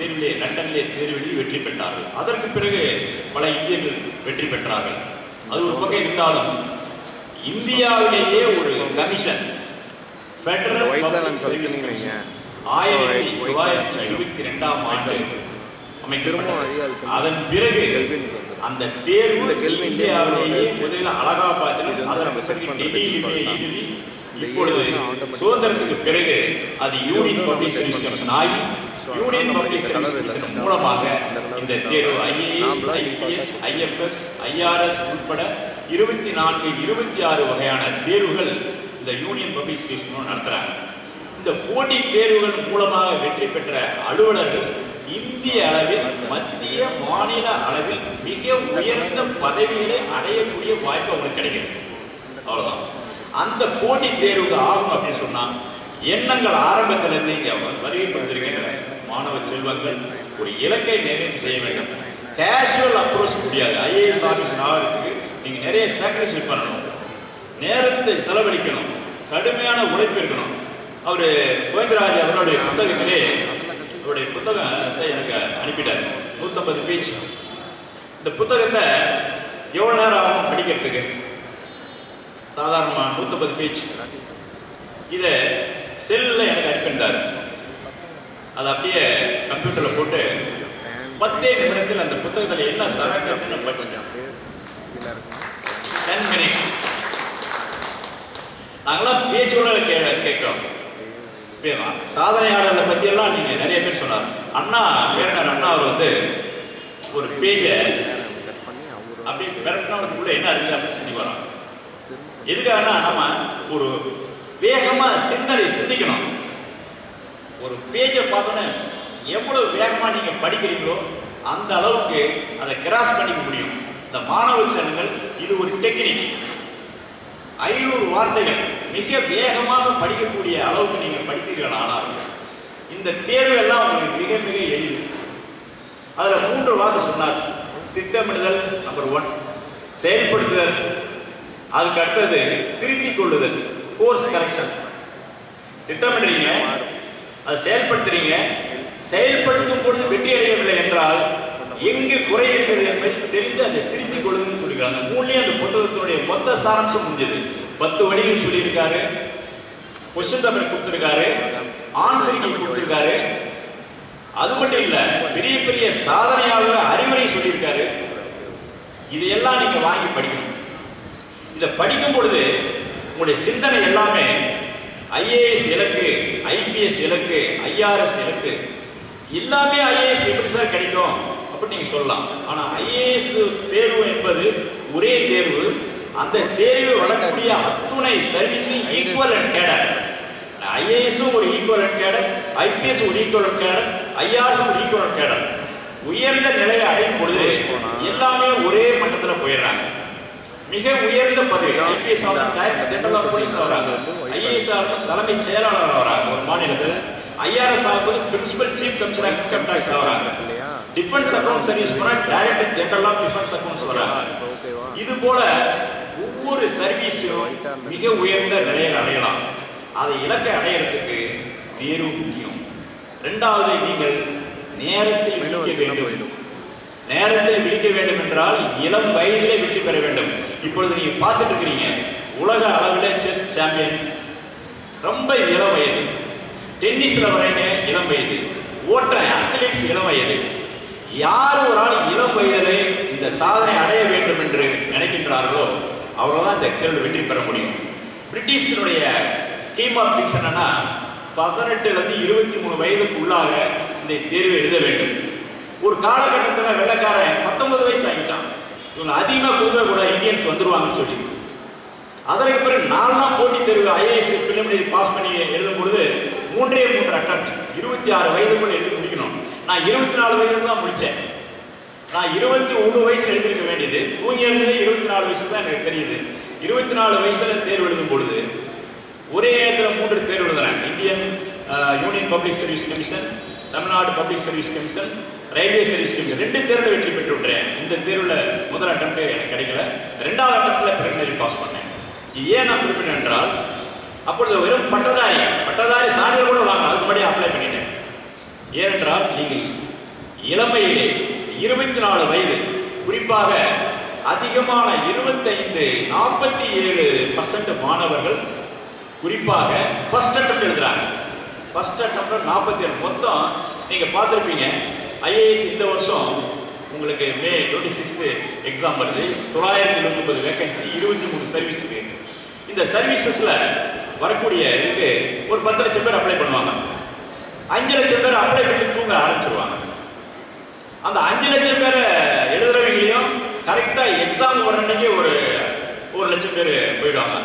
தேர்விலே லண்டனிலே தேர்வு எழுதி வெற்றி பெற்றார்கள் அதற்கு பிறகு பல இந்தியர்கள் வெற்றி பெற்றார்கள் அது ஒரு பக்கம் இருந்தாலும் இந்தியாவிலேயே ஒரு commission federal public service commission. ஆயிரத்தி தொள்ளாயிரத்தி இருபத்தி ரெண்டாம் ஆண்டு அமைக்கப்பட்டது. அதன் பிறகு. அந்த தேர்வு இந்தியாவிலேயே முதலில் அலகாபாத்தில் இது வந்து அதற்கு நம்ம set பிறகு பண்றது டெல்லியிலே default தான். எழுதி இப்பொழுது. சுதந்திரத்துக்கு பிறகு அது யூனியன் பப்ளிக் சர்வீஸ். கமிஷன் ஆகி யூனியன் பப்ளிக் சர்வீஸ் கமிஷன். மூலமாக இந்த. தேர்வு ஐஏஎஸ் ஐபிஎஸ் ஐஎஃப்எஸ் ஐஆர்எஸ் உட்பட இருபத்தி நான்கு இருபத்தி ஆறு வகையான தேர்வுகள் இந்த யூனியன் பப்ளிக் சர்வீஸ் மூலம் நடத்துறாங்க. இந்த போட்டி தேர்வுகள் மூலமாக வெற்றி பெற்ற அலுவலர்கள் இந்திய அளவில் மத்திய மாநில அளவில் மிக உயர்ந்த பதவிகளை அடையக்கூடிய வாய்ப்பு அவங்களுக்கு கிடைக்கிறது அவ்வளவுதான். அந்த போட்டி தேர்வுக்கு ஆகும் அப்படின்னு சொன்னா எண்ணங்கள் ஆரம்பத்திலிருந்து இங்க வருகை கொடுத்திருக்கின்ற மாணவ செல்வங்கள் ஒரு இலக்கை நிறைவேற்றி செய்ய வேண்டும். கேஷுவல் அப்ரோச் முடியாது. ஐஏஎஸ் ஆஃபீஸர் ஆகிறதுக்கு நீங்க நிறைய சாக்ரிஃபைஸ் பண்ணணும். நேரத்தை செலவழிக்கணும். கடுமையான உழைப்பு இருக்கணும். அவர் கோவிந்தராஜ் அவருடைய புத்தகத்திலே அவருடைய புத்தகத்தை எனக்கு அனுப்பிட்டார். நூற்றம்பது பேஜ் இந்த புத்தகத்தை எவ்வளோ நேரம் ஆகும் படிக்கிறதுக்கு? சாதாரணமாக நூற்றம்பது பேஜ் இதை செல்லில் எனக்கு அனுப்பிட்டார். அதை அப்படியே கம்ப்யூட்டரில் போட்டு பத்தே நிமிடத்தில் அந்த புத்தகத்தில் என்ன சரக்குன்னு நான் படிச்சிட்டேன் இருக்கும். டென் மினிட்ஸ் நாங்களாம் பேச்சோட கே கேட்கிறோம். புரியுமா? சாதனையாளர்களை பற்றியெல்லாம் நீங்கள் நிறைய பேர் சொன்னார் அண்ணா பேரனர் அண்ணா அவர் வந்து ஒரு பேஜை அப்படி cut என்ன இருக்கு அப்படின்னு சொல்லி வரோம் எதுக்காகனா நம்ம ஒரு வேகமா சிந்தனை சிந்திக்கணும். ஒரு பேஜை பார்த்தோன்னே எவ்வளோ வேகமாக நீங்கள் படிக்கிறீங்களோ அந்த அளவுக்கு அதை கிராஸ் பண்ணிக்க முடியும். இந்த மாணவ செல்வங்கள் இது ஒரு டெக்னிக் ஐநூறு வார்த்தைகள் மிக வேகமாக படிக்கக்கூடிய அளவுக்கு நீங்கள் படித்தீர்கள் ஆனால் இந்த தேர்வு எல்லாம் உங்களுக்கு மிக மிக எளிது. அதில் மூன்று வார்த்தை சொன்னார். திட்டமிடுதல் நம்பர் ஒன் செயல்படுத்துதல் அதுக்கு அடுத்தது திருத்திக் கொள்ளுதல் கோர்ஸ் கரெக்ஷன் திட்டமிடுறீங்க அதை செயல்படுத்துறீங்க. செயல்படுத்தும் பொழுது வெற்றி அடையவில்லை என்றால் எங்கு குறை இருக்கிறது என்பதை தெரிந்து அதை திருத்திக் கொள்ளுங்கன்னு சொல்லியிருக்காங்க. மூணுலேயும் அந்த புத்தகத்தினுடைய மொத்த சாராம்சம் முடிஞ்சது. பத்து வழிகள் சொல்லியிருக்காரு. கொஸ்டின் பேப்பர் கொடுத்துருக்காரு. ஆன்சர் கொடுத்துருக்காரு. அது மட்டும் இல்லை பெரிய பெரிய சாதனையாளர் அறிவுரை சொல்லியிருக்காரு. இதையெல்லாம் நீங்கள் வாங்கி படிக்கணும். இதை படிக்கும் பொழுது உங்களுடைய சிந்தனை எல்லாமே ஐஏஎஸ் இலக்கு ஐபிஎஸ் இலக்கு ஐஆர்எஸ் இலக்கு. எல்லாமே ஐஏஎஸ் எப்படி சார் கிடைக்கும் அப்படின்னு நீங்க சொல்லலாம். ஆனா ஐஏஎஸ் தேர்வு என்பது ஒரே தேர்வு. அந்த தேர்வில் வரக்கூடிய அத்துணை சர்வீஸையும் ஈக்குவல் அண்ட் கேடர் ஐஏஎஸும் ஒரு ஈக்குவல் அண்ட் கேடர் ஐபிஎஸ் ஒரு ஈக்குவல் அண்ட் கேடர் ஐஆர்எஸ் ஒரு ஈக்குவல் அண்ட் கேடர் உயர்ந்த நிலையை அடையும் பொழுது எல்லாமே ஒரே மட்டத்தில் போயிடுறாங்க. மிக உயர்ந்த பதவி. ஐபிஎஸ் ஆகும் டைரக்டர் ஜெனரல் ஆஃப் போலீஸ் வராங்க ஐஏஎஸ் ஆகும் தலைமை செயலாளர் வராங்க ஒரு மாநிலத்தில். ஐஆர்எஸ் ஆகும்போது principal chief commissioner income tax ஆகிறாங்க இல்லையா டிஃபென்ஸ் அக்கௌண்ட் சர்வீஸ் போனா director general of defence accounts வராங்க. இது போல ஒவ்வொரு சர்வீஸும் மிக உயர்ந்த நிலையில் அடையலாம். அதை இலக்கை அடையறதுக்கு தேர்வு முக்கியம். ரெண்டாவது நீங்கள் நேரத்தில் விழிக்க வேண்டும். நேரத்தில் விழிக்க வேண்டும் என்றால் இளம் வயதிலே வெற்றி பெற வேண்டும். இப்பொழுது நீங்க பார்த்துட்டு இருக்கிறீங்க உலக அளவில் செஸ் சாம்பியன் ரொம்ப இளம் வயது. டென்னிஸ்ல வரைங்க இளம் வயது. ஓட்டுற அத்லீட்ஸ் இளம் வயது. யார் ஒரு ஆள் இளம் வயதிலே இந்த சாதனை அடைய வேண்டும் என்று நினைக்கின்றார்களோ அவ்வளோதான் இந்த கேள்வி வெற்றி பெற முடியும். பிரிட்டிஷினுடைய ஸ்கீம் ஆஃப் திங்ஸ் என்னன்னா பதினெட்டுலேருந்து இருபத்தி மூணு வயதுக்குள்ளாக இந்த தேர்வு எழுத வேண்டும். ஒரு காலகட்டத்தில் வெள்ளக்காரன் பத்தொன்பது வயசு ஆகிட்டான். இவங்க அதிகமாக கொடுக்க கூட இந்தியன்ஸ் வந்துடுவாங்கன்னு சொல்லி. அதற்கு பிறகு நாலாம் போட்டித் தேர்வு ஐஏஎஸ் பிலிமினரி பாஸ் பண்ணி எழுதும் பொழுது மூன்றே மூன்று அட்டம் இருபத்தி ஆறு வயதுக்குள் எழுதி முடிக்கணும். நான் இருபத்தி நாலு வயதுல தான் முடித்தேன். நான் இருபத்தி ஒன்று வயசுல எழுதிருக்க வேண்டியது. தூங்கி எழுந்தது இருபத்தி நாலு வயசுல தான் எனக்கு தெரியுது. இருபத்தி நாலு வயசுல தேர்வு எழுதும் பொழுது ஒரே நேரத்தில் மூன்று தேர்வு எழுதுறேன் Indian union public service commission Tamil Nadu public service commission railway service commission ரெண்டு தேர்வில் வெற்றி பெற்று விட்டுறேன். இந்த தேர்வில் முதல் அட்டம் எனக்கு கிடைக்கல. ரெண்டாவது அட்டம்ல பிரிமினரி பாஸ் பண்ணேன். இது ஏன் நான் குறிப்பிட்டேன் என்றால் அப்பொழுது வெறும் பட்டதாரி பட்டதாரி சான்றிதழ் கூட வாங்க அதுக்கு முன்னாடி அப்ளை பண்ணிட்டேன். ஏனென்றால் நீங்கள் இளமையிலே இருபத்தி நாலு வயது குறிப்பாக அதிகமான இருபத்தைந்து நாற்பத்தி ஏழு பர்சன்ட் மாணவர்கள் குறிப்பாக ஃபர்ஸ்ட் அட்டம் எழுதுறாங்க ஃபஸ்ட் அட்டம்ப்டில் நாற்பத்தி ஏழு மொத்தம் நீங்கள் பார்த்துருப்பீங்க. ஐஏஎஸ் இந்த வருஷம் உங்களுக்கு மே டுவெண்ட்டி சிக்ஸ்த்து எக்ஸாம் வருது. தொள்ளாயிரத்தி எழுபத்தொம்பது வேகன்சி இருபத்தி மூணு சர்வீஸுக்கு இந்த சர்வீசஸில் வரக்கூடிய இதுக்கு ஒரு பத்து லட்சம் பேர் அப்ளை பண்ணுவாங்க. அஞ்சு லட்சம் பேர் அப்ளை பண்ணி தூங்க ஆரம்பிச்சிருவாங்க. அந்த அஞ்சு லட்சம் பேரை எழுதுறவங்களையும் கரெக்டாக எக்ஸாம் வர அன்னைக்கு ஒரு ஒரு லட்சம் பேர் போயிடுவாங்க.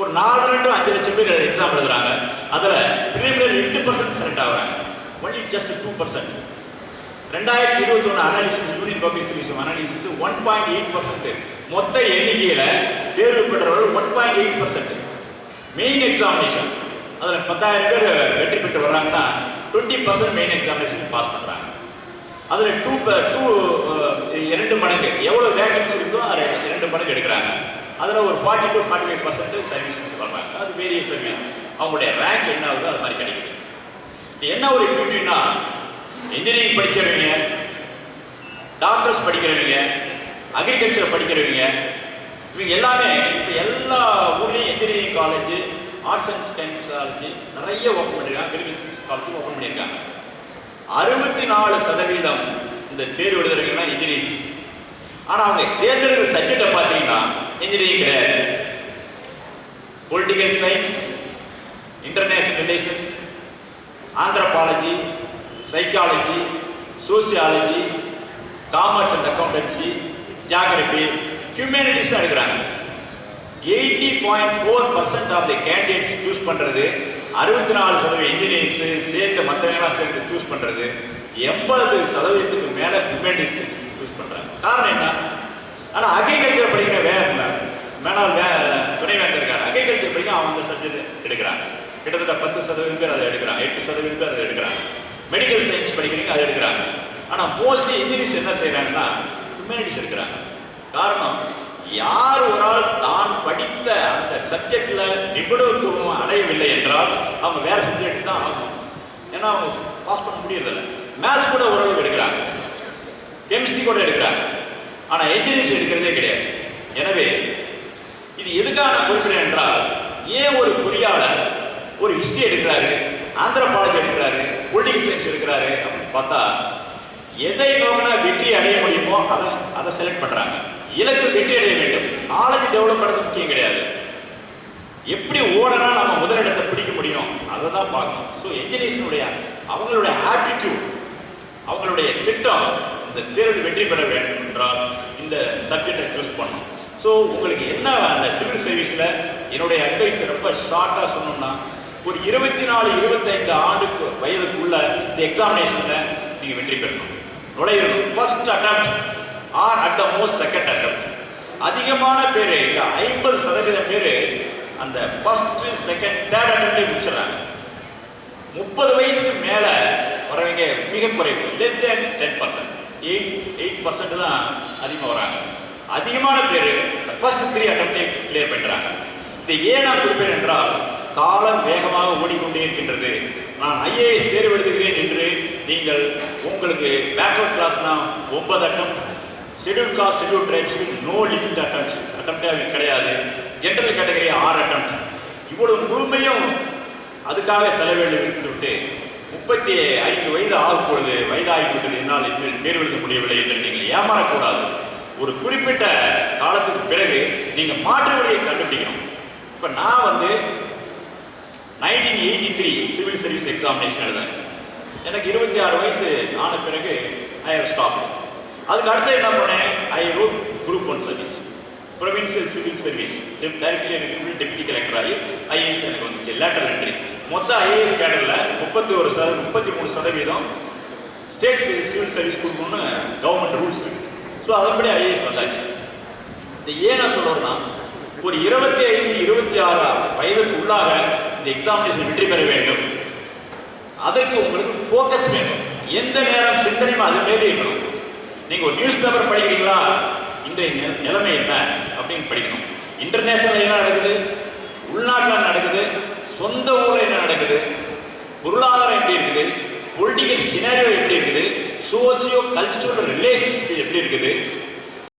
ஒரு நாலு டு அஞ்சு லட்சம் பேர் எக்ஸாம் எழுதுறாங்க. அதில் பிரிலிமினரி ரெண்டு பர்சன்ட் செலக்ட் ஆகுறாங்க. ஒன்லி ஜஸ்ட் டூ பர்சன்ட் ரெண்டாயிரத்தி இருபத்தி ஒன்று analysis union public service analysis one point eight percent மொத்த எண்ணிக்கையில் தேர்வு பெற்றவர்கள் one point eight percent main examination அதில் பத்தாயிரம் பேர் வெற்றி பெற்று வர்றாங்கன்னா twenty percent main examination pass பண்ணுறாங்க அதில் டூ டூ இரண்டு மடங்கு. எவ்வளோ வேகன்சி இருக்கோ அதை இரண்டு மடங்கு எடுக்கிறாங்க. அதில் ஒரு forty to forty five percent service வர்றாங்க அது வேரிய சர்வீஸ் அவங்களுடைய ரேங்க் என்ன ஆகுதோ அது மாதிரி கிடைக்குது. இது என்ன ஒரு பியூட்டினா இன்ஜினியரிங் படிக்கிறவங்க டாக்டர்ஸ் படிக்கிறவங்க அக்ரிகல்ச்சர் படிக்கிறவங்க இவங்க எல்லாமே இப்போ எல்லா ஊர்லேயும் engineering college arts and science college நிறைய ஓப்பன் பண்ணியிருக்காங்க அக்ரிகல்ச்சர் காலேஜ் ஓப்பன் பண்ணியிருக்காங்க அறுபத்தி நாலு சதவீதம் இந்த தேர்வு எழுதுறவங்கன்னா இன்ஜினியர்ஸ் ஆனால் அவங்க தேர்ந்தெடுக்கிற சப்ஜெக்டை பார்த்தீங்கன்னா இன்ஜினியரிங் கிடையாது. Political science international relations anthropology psychology sociology commerce and accountancy geography humanities தான் எடுக்கிறாங்க. Eighty point four percent of the candidates choose பண்ணுறது அறுபத்தி நாலு சதவீதம் இன்ஜினியரிங்ஸ் சேர்ந்து மற்றவங்களாம் சேர்ந்து சூஸ் பண்ணுறது எண்பது சதவீதத்துக்கு மேலே ஹியூமனிட்டிஸ் சூஸ் பண்ணுறாங்க காரணம் என்ன? ஆனால் அக்ரிகல்ச்சர் படிக்கிற வே மேனால் வே துணைவேந்தர் இருக்கார். அக்ரிகல்ச்சர் படிக்க அவன் அந்த சப்ஜெக்ட் எடுக்கிறாங்க. கிட்டத்தட்ட பத்து சதவீதம் பேர் அதை எடுக்கிறாங்க. எட்டு சதவீதம் பேர் அதை எடுக்கிறாங்க. மெடிக்கல் சயின்ஸ் படிக்கிறீங்க அதை எடுக்கிறாங்க. ஆனால் மோஸ்ட்லி இன்ஜினியர்ஸ் என்ன செய்கிறாங்கன்னா ஹியூமனிட்டிஸ் எடுக்கிறாங்க. காரணம் யார் ஒரு ஆள் தான் படித்த அந்த சப்ஜெக்டில் நிபுணத்துவம் அடையவில்லை என்றால் அவங்க வேற சப்ஜெக்ட் தான் ஆகும் ஏன்னா அவங்க பாஸ் பண்ண முடியறதில்லை. மேத்ஸ் கூட ஓரளவுக்கு எடுக்கிறாங்க. கெமிஸ்ட்ரி கூட எடுக்கிறாங்க. ஆனா என்ஜினியர்ஸ் எடுக்கிறதே கிடையாது. எனவே இது எதுக்காக நான் என்றால் ஏன் ஒரு பொறியாளர் ஒரு ஹிஸ்டரி எடுக்கிறாரு ஆந்திரபாலஜி எடுக்கிறாரு பொலிட்டிக்கல் சயின்ஸ் எடுக்கிறாரு அப்படின்னு பார்த்தா எதை நோக்கினா வெற்றி அடைய முடியுமோ அதை அதை செலக்ட் பண்றாங்க. இலக்கு வெற்றி அடைய வேண்டும். நாலேஜ் டெவலப் பண்ணுறது முக்கியம் கிடையாது. எப்படி ஓடனா நம்ம முதலிடத்தை பிடிக்க முடியும்? அதை தான் பார்க்கணும். ஸோ என்ஜினியர்ஸினுடைய அவங்களுடைய ஆட்டிடியூட் அவங்களுடைய திட்டம் இந்த தேர்வில் வெற்றி பெற வேண்டும் என்றால் இந்த சப்ஜெக்டை சூஸ் பண்ணணும். ஸோ உங்களுக்கு என்ன அந்த சிவில் சர்வீஸில் என்னுடைய அட்வைஸ் ரொம்ப ஷார்ட்டாக சொன்னோம்னா ஒரு இருபத்தி நாலு இருபத்தைந்து ஆண்டுக்கு வயதுக்குள்ள இந்த எக்ஸாமினேஷனில் நீங்கள் வெற்றி பெறணும். நுழையணும். First attempt or at the most second attempt அதிகமான பேர் இந்த ஐம்பது சதவீதம் பேர் அந்த ஃபர்ஸ்ட் செகண்ட் தேர்ட் அட்டம்ப்டே முடிச்சிடறாங்க. முப்பது வயதுக்கு மேலே வரவங்க மிக குறைவு. Less than ten percent eight eight percent தான் அதிகமாக வராங்க. அதிகமான பேர் ஃபர்ஸ்ட் த்ரீ அட்டம்ப்டே கிளியர் பண்ணுறாங்க இதை ஏன் நான் குறிப்பேன் என்றால் காலம் வேகமாக ஓடிக்கொண்டே இருக்கின்றது. நான் ஐஏஎஸ் தேர்வு எழுதுகிறேன் என்று நீங்கள் உங்களுக்கு பேக்வர்ட் கிளாஸ்னா ஒன்பது அட்டம் ஷெடியூல் காஸ்ட் ஷெடியூல் ட்ரைப்ஸ்க்கு நோ லிமிட் அட்டம்ப்ட் அட்டம்ப்டே கிடையாது. ஜென்ரல் கேட்டகரி ஆறு அட்டம் இவ்வளவு முழுமையும் அதுக்காக செலவழித்து விட்டு முப்பத்தி ஐந்து வயது ஆகும் பொழுது வயதாகிவிட்டது என்னால் இனிமேல் தேர்வு எழுத முடியவில்லை என்று நீங்கள் ஏமாறக்கூடாது. ஒரு குறிப்பிட்ட காலத்துக்கு பிறகு நீங்க மாற்று வழியை கண்டுபிடிக்கணும். இப்ப நான் வந்து nineteen eighty three civil service examination எழுதுறேன். எனக்கு இருபத்தி ஆறு வயசு ஆன பிறகு ஐ ஹவ் ஸ்டாப் அதுக்கு அடுத்து என்ன பண்ணேன்? ஐ Roop group one service provincial civil service directly எனக்கு டெப்யூட்டி கலெக்டர் ஆகி ஐஏஎஸ் எனக்கு வந்துச்சு. லேட்டர் என்ட்ரி மொத்த ஐஏஎஸ் கேடரில் முப்பத்தி ஒரு சத முப்பத்தி மூணு சதவீதம் ஸ்டேட் சிவில் சர்வீஸ் கொடுக்கணும்னு கவர்மெண்ட் ரூல்ஸ் இருக்கு. ஸோ அதன்படி ஐஏஎஸ் வந்தாச்சு. இந்த ஏன் நான் சொல்கிறேன்னா ஒரு இருபத்தி ஐந்து இருபத்தி ஆறு வயதுக்கு உள்ளாக இந்த எக்ஸாமினேஷன் வெற்றி பெற வேண்டும். அதற்கு உங்களுக்கு ஃபோக்கஸ் வேணும். எந்த நேரம் சிந்தனையும் அது மேலே இருக்கணும். நீங்கள் ஒரு நியூஸ் பேப்பர் படிக்கிறீங்களா? இன்றைய நிலைமை என்ன அப்படின்னு படிக்கணும். இன்டர்நேஷனல் என்ன நடக்குது? உள்நாட்டில் நடக்குது? சொந்த ஊரில் என்ன நடக்குது? பொருளாதாரம் எப்படி இருக்குது? பொலிட்டிக்கல் சினாரியோ எப்படி இருக்குது? சோசியோ கல்ச்சுரல் ரிலேஷன்ஷிப் எப்படி இருக்குது?